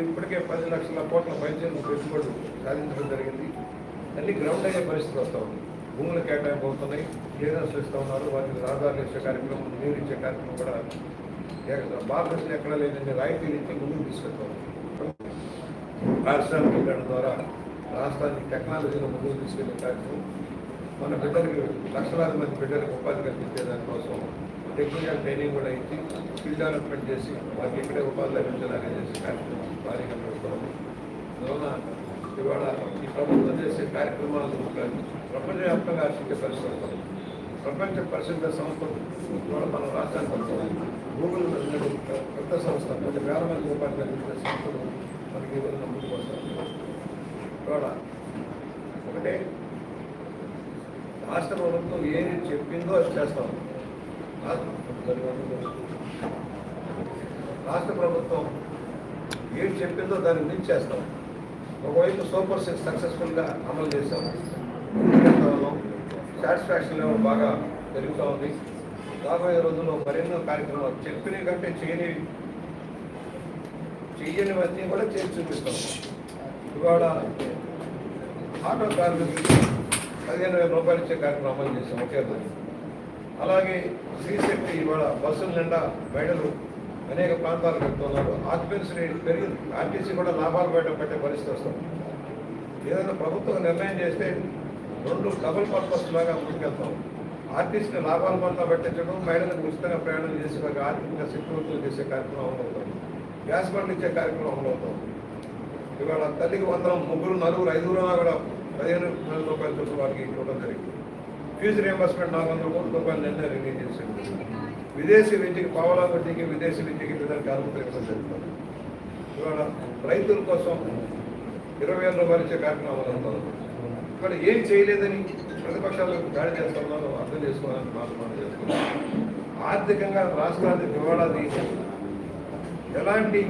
ఇప్పటికే పది లక్షల కోట్ల పైచలకు పెట్టుబడులు సాధించడం జరిగింది. అన్ని గ్రౌండ్ అయ్యే పరిస్థితి వస్తూ ఉంది భూములు కేటాయింపు అవుతున్నాయి క్లియరెన్స్ ఇస్తూ ఉన్నారు. వాటికి రహదారులు ఇచ్చే కార్యక్రమం నీరు ఇచ్చే కార్యక్రమం కూడా భారతదేశం ఎక్కడ లేదంటే రాయితీలు ఇచ్చి ముందుకు తీసుకెళ్తాం పారిశ్రామికీకరణ ద్వారా రాష్ట్రాన్ని టెక్నాలజీలో ముందుకు తీసుకెళ్ళే కార్యక్రమం మన బిడ్డలకి లక్షలాది మంది బిడ్డలకు ఉపాధి కల్పించే దానికోసం టెక్నికల్ ట్రైనింగ్ కూడా ఇచ్చి స్కిల్ డెవలప్మెంట్ చేసి వారికి ఇక్కడే ఉపాధి లభించేలాగా చేసే కార్యక్రమం భారీగా నడుస్తుంది. అందువలన ఇవాళ ఈ ప్రభుత్వం చేసే కార్యక్రమాలు ప్రపంచవ్యాప్తంగా ఆశించే పరిశ్రమలు ప్రపంచ ప్రసిద్ధ సంస్థలు ఇవాళ మన రాష్ట్రానికి వస్తున్నాయి గూగుల్ అనేది పెద్ద సంస్థ. కొన్ని వేల మంది ఉపాధి కల్పించే సంస్థలు మనకి ఇవాళ ముందుకు వస్తారు ఇవాళ ఒకటే రాష్ట్ర ప్రభుత్వం ఏది చెప్పిందో అది చేస్తాం. రాష్ట్ర ప్రభుత్వం ఏది చెప్పిందో దాన్ని మించి చేస్తాం. ఒకవైపు సూపర్ సిక్స్ సక్సెస్ఫుల్గా అమలు చేశాం. సాటిస్ఫాక్షన్ లెవెల్ బాగా పెరుగుతూ ఉంది. రాబోయే రోజుల్లో మరెన్నో కార్యక్రమాలు చెప్పిన కంటే చేయని చెయ్యనివన్నీ కూడా చేసి చూపిస్తాం. ఇవాళ ఆటో కార్మికులు పదిహేను వేల రూపాయలు ఇచ్చే కార్యక్రమం అమలు చేసాం ఒకే రోజు అలాగే శ్రీశక్తి ఇవాళ బస్సుల నిండా మహిళలు అనేక ప్రాంతాలకు వెళ్తున్నారు ఆక్యుపెన్సీ రేట్ పెరిగింది. ఆర్టీసీ కూడా లాభాలు బయట పెట్టే పరిస్థితి వస్తుంది. ఏదైనా ప్రభుత్వం నిర్ణయం చేస్తే రెండు డబుల్ పర్పస్ లాగా ముందుకెళ్తాం. ఆర్టీసీని లాభాల పంట పెట్టించడం మహిళలకు ఉచితంగా ప్రయాణం చేసి వారికి ఆర్థికంగా శక్తివంతులు చేసే కార్యక్రమం అమలవుతుంది గ్యాస్ బండ్లు ఇచ్చే కార్యక్రమం అమలవుతుంది ఇవాళ తల్లికి వందరం ముగ్గురు నలుగురు ఐదుగురు కూడా పదిహేను వేల రూపాయల చొప్పున వారికి ఇవ్వడం జరిగింది. ఫీజు రియంబర్స్మెంట్ నాలుగు వందల కోట్ల రూపాయలు నిన్న రిలీజ్ చేసింది. విదేశీ విద్యకి పావలా వడ్డీకి విదేశీ విద్యకి పిల్లలకి అనుమతి ఇవ్వడం జరుగుతుంది ఇవాళ రైతుల కోసం ఇరవై వేల రూపాయలు ఇచ్చే కార్యక్రమాలు అమలవుతుంది ఇక్కడ ఏం చేయలేదని ప్రతిపక్షాలు దాడి చేస్తున్నారు అర్థం చేసుకోవాలని మాకు మనం ఆర్థికంగా రాష్ట్రాన్ని వివాదాలు ఎలాంటి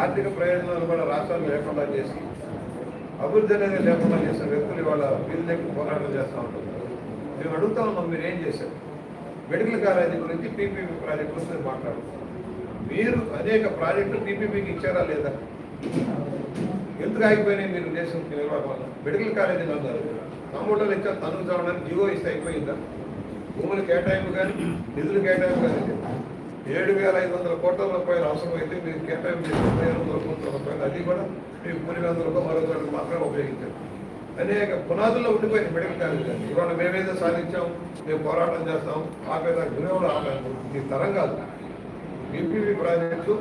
ఆర్థిక ప్రయోజనాలు కూడా రాష్ట్రాలు లేకుండా చేసి అభివృద్ధి అనేది లేకుండా చేసిన వ్యక్తులు ఇవాళ వీళ్ళకి పోరాటం చేస్తూ ఉంటారు. మేము అడుగుతా ఉన్నాం మీరు ఏం చేశారు? మెడికల్ కాలేజీ గురించి పీపీపీ ప్రాజెక్ట్ గురించి మీరు మీరు అనేక ప్రాజెక్టులు పీపీపీకి ఇచ్చారా లేదా? ఎందుకు ఆగిపోయినాయి మీరు దేశం నిర్వాహకులు మెడికల్ కాలేజీని అన్నారు కంప్యూటర్లు ఇచ్చారు తను చావడానికి జీవో ఇస్తే అయిపోయిందా? భూములు కేటాయింపు కానీ నిధులు కేటాయింపు కానీ. ఏడు వేల ఐదు వందల కోట్ల రూపాయలు అవసరమైతే మీరు కేటాయింపు చేసి ముప్పై ఐదు వందల కోట్ల రూపాయలు అది కూడా మీకు మూడు వందలకు మరో చోటకు మాత్రమే ఉపయోగించారు. అనేక పునాదుల్లో ఉండిపోయింది మెడికల్ కాలేజ్ కానీ ఇవాళ మేమేదో సాధించాం మేము పోరాటం చేస్తాం ఆపేదా గురేవాడు ఆపాము ఇది తరం కాదు. బీపీవీ ప్రాజెక్టు